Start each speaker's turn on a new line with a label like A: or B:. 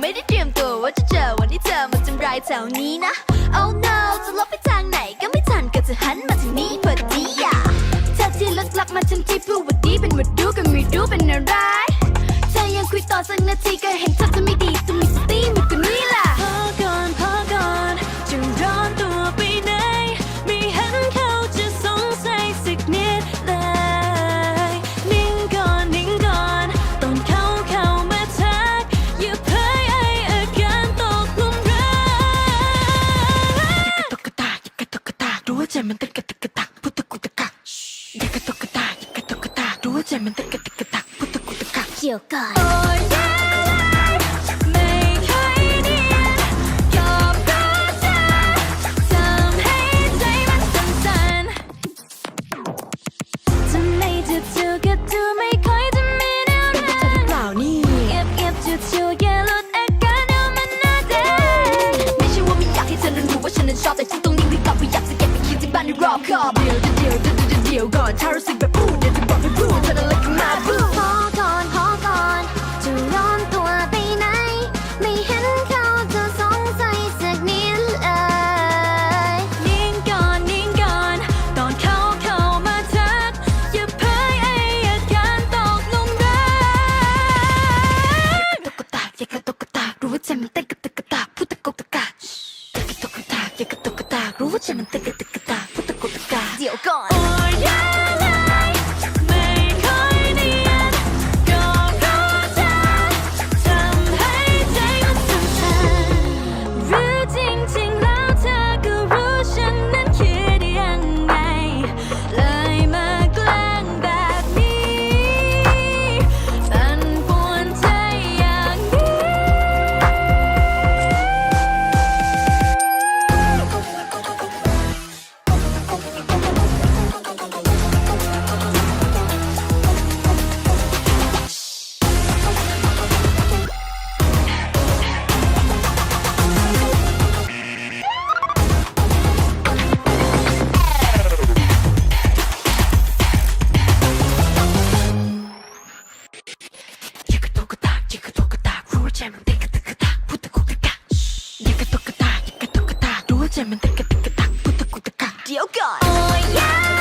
A: ไม่ได้เตรียมตัวว่าจะเจอวันที่เธอมาทำร้ายแถวนี้นะ Oh no จะลบไปทางไหนก็ไม่ทันก็จะหันมาทางนี้พอดีอะเธอที่ลึกลับมาทำที่พูดว่าดีเป็นว่าดูก็ไม่รู้เป็นอะไร เธอยังคุยต่อสักนาทีก็เห็นเธอจะไม่ดี ตา
B: กรู้ว่า
C: ใจมันเต้นกระตุกกระตักพุทธกุตะกักอยากกระตุ อ
B: บ
A: คอบเดียวเดียวเดียวเดี๋ยวเดียวก่อนถ้ารู้สึกแบบพูดเดี๋ยวจะบอกให้พูดเธอนั้นเลิกมาพูด
B: พอก่อนพอก่อนจะร้อนตัวไปไหน ไม่เห็นเขาจะสงสัยสักนิดเลยนิ่งก่อนนิ่งก่อน ตอนเขาเข้ามาทัก อย่าเผยไออาการตกหลุมรัก
C: ตุ๊กตาอยากกระตุกกตารู้ว่าใจมันเต้นกระตุกกตากพุทธกุตะกักอยากกระตุกกตาอยากกระตุกกตารู้ว่าใจมันเต้นกระตุกกตา กพุท
B: ระ
C: ตากรู้ว่าใจมันเต้นกระตุกกระตากพุทธกุตะกักอยากก